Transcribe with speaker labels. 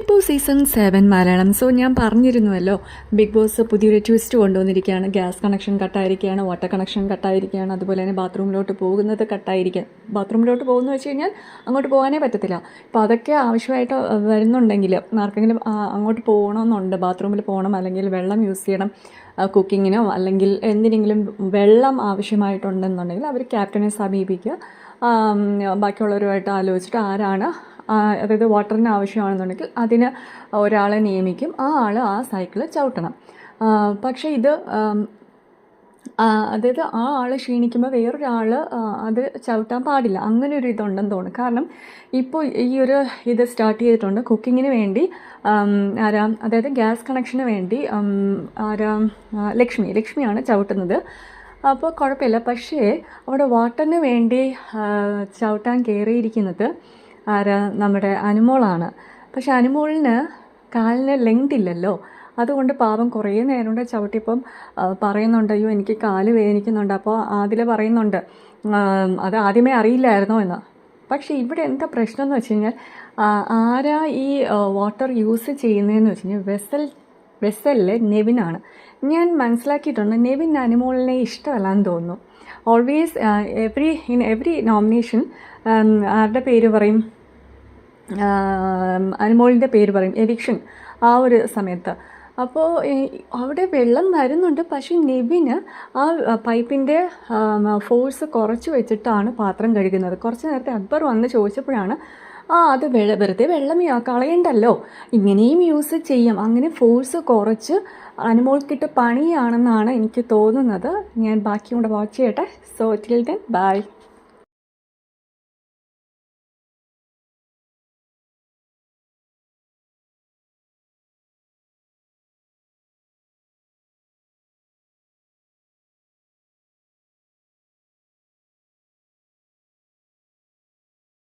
Speaker 1: Big boss season seven Malayalam. So ഞാൻ പറഞ്ഞിരുന്നുവല്ലോ big boss പുതിയൊരു ട്വിസ്റ്റ് കൊണ്ടുവന്നിരിക്കുകയാണ്. ഗ്യാസ് കണക്ഷൻ കട്ടായിരിക്കുകയാണ് വാട്ടർ കണക്ഷൻ കട്ടായിരിക്കുകയാണ് അതുപോലെ തന്നെ ബാത്റൂമിലോട്ട് പോകുന്നത് കട്ടായിരിക്കുക ബാത്റൂമിലോട്ട് പോകുന്നു വെച്ച് കഴിഞ്ഞാൽ അങ്ങോട്ട് പോകാനേ പറ്റത്തില്ല. അപ്പോൾ അതൊക്കെ ആവശ്യമായിട്ട് വരുന്നുണ്ടെങ്കിൽ ആർക്കെങ്കിലും അങ്ങോട്ട് പോകണമെന്നുണ്ട്. ബാത്റൂമിൽ പോകണം അല്ലെങ്കിൽ വെള്ളം യൂസ് ചെയ്യണം കുക്കിങ്ങിനോ അല്ലെങ്കിൽ എന്തിനെങ്കിലും വെള്ളം ആവശ്യമായിട്ടുണ്ടെന്നുണ്ടെങ്കിൽ അവർ ക്യാപ്റ്റനെ സമീപിക്കുക. ബാക്കിയുള്ളവരുമായിട്ട് ആലോചിച്ചിട്ട് ആരാണ് അതായത് വാട്ടറിന് ആവശ്യമാണെന്നുണ്ടെങ്കിൽ അതിന് ഒരാളെ നിയമിക്കും. ആ ആൾ ആ സൈക്കിൾ ചവിട്ടണം. പക്ഷേ ഇത് അതായത് ആ ആൾ ക്ഷീണിക്കുമ്പോൾ വേറൊരാൾ അത് ചവിട്ടാൻ പാടില്ല. അങ്ങനെ ഒരു ഇതുണ്ടെന്ന് തോന്നുന്നു. കാരണം ഇപ്പോൾ ഈ ഒരു ഇത് സ്റ്റാർട്ട് ചെയ്തിട്ടുണ്ട്. കുക്കിങ്ങിന് വേണ്ടി ആരാ അതായത് ഗ്യാസ് കണക്ഷന് വേണ്ടി ആരാ ലക്ഷ്മി. ലക്ഷ്മിയാണ് ചവിട്ടുന്നത്. അപ്പോൾ കുഴപ്പമില്ല. പക്ഷേ അവിടെ വാട്ടറിന് വേണ്ടി ചവിട്ടാൻ കയറിയിരിക്കുന്നത് ആരാ? നമ്മുടെ അനുമോളാണ്. പക്ഷെ അനുമോളിന് കാലിന് ലെങ്ത് ഇല്ലല്ലോ. അതുകൊണ്ട് പാവം കുറേ നേരം കൊണ്ട് ചവിട്ടിയപ്പം പറയുന്നുണ്ട് അയ്യോ എനിക്ക് കാൽ വേദനിക്കുന്നുണ്ട്. അപ്പോൾ ആദില പറയുന്നുണ്ട് അത് ആദ്യമേ അറിയില്ലായിരുന്നു? എന്ന്. പക്ഷേ ഇവിടെ എന്താ പ്രശ്നം എന്ന് വെച്ച് കഴിഞ്ഞാൽ ആരാ ഈ വാട്ടർ യൂസ് ചെയ്യുന്നതെന്ന് വെച്ച് കഴിഞ്ഞാൽ വെസൽ വെസലിലെ നെവിനാണ്. ഞാൻ മനസ്സിലാക്കിയിട്ടുണ്ട് നെവിൻ അനുമോളിനെ ഇഷ്ടമല്ലാന്ന് തോന്നുന്നു. Always every in every nomination ആരുടെ പേര് പറയും? ആം, അനുമോളിന്റെ പേര് പറയും. എവിക്ഷൻ ആ ഒരു സമയത്ത്. അപ്പോൾ അവിടെ വെള്ളം വരുന്നുണ്ട്. പക്ഷേ നെവിന് ആ പൈപ്പിന്റെ ഫോഴ്സ് കുറച്ച് വെച്ചിട്ടാണ് പാത്രം കഴുകുന്നത്. കുറച്ച് നേരത്തെ അക്ബർ വന്ന് ചോദിച്ചപ്പോഴാണ് ആ അത് വെള്ള വെറുതെ വെള്ളം കളയണ്ടല്ലോ ഇങ്ങനെയും യൂസ് ചെയ്യാം. അങ്ങനെ ഫോഴ്സ് കുറച്ച് അനുമോൾക്കിട്ട് പണിയാണെന്നാണ് എനിക്ക് തോന്നുന്നത്. ഞാൻ ബാക്കി കൂടെ വാച്ച് ചെയ്യട്ടെ. So till then bye